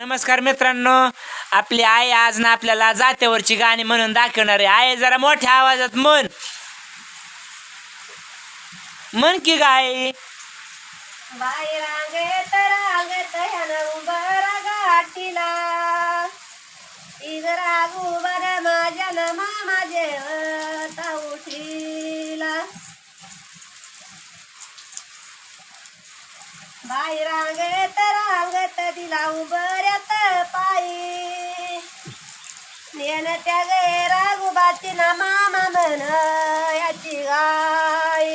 नमस्कार मित्रांनो आपली आई आज ना आपल्याला जात्यावरची गाणी म्हणून दाखवणार आहे. आई जरा मोठ्या आवाजात म्हण. म्हण की गाय बाई रांगेत रांगेत ह्यानं उभं गाठीला. इग राग उभं माझ्या न मामा जेवता उठीला. बाई रांगेत रांगेत नेन त्या गे रागुबाची ना मामा म्हण याची गाय.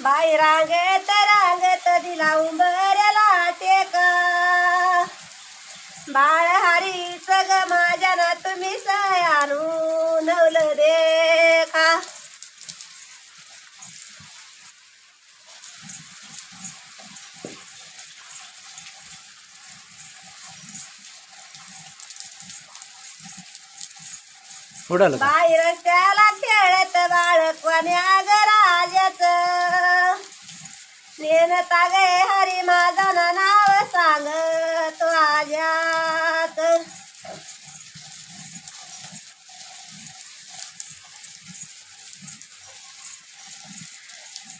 बाई रांगेत रांगेत दिला उंबऱ्याला टेक बाळ हरीच ग माझ्या ना तुम्ही सयानू नवल देखा उडाल बाहेर त्याला खेळत बाळकवान्या ग राजाच. नेनता गे हरी माझा ना नाव सांगत आजात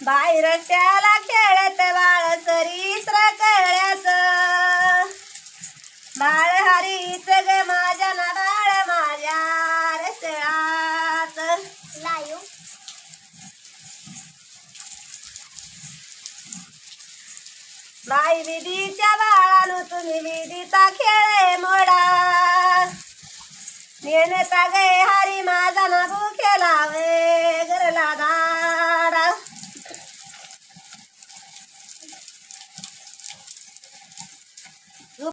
बाहेर त्याला खेळत बाळ सरीत्र कळ्याच बाळ हरीच ग माझ्या ना बाळ लायू। बाई विधीच्या बाळानो तुम्ही विधीचा खेळ मोडा. नेणता गे हरी माझा ना भूखे लावे गरला दा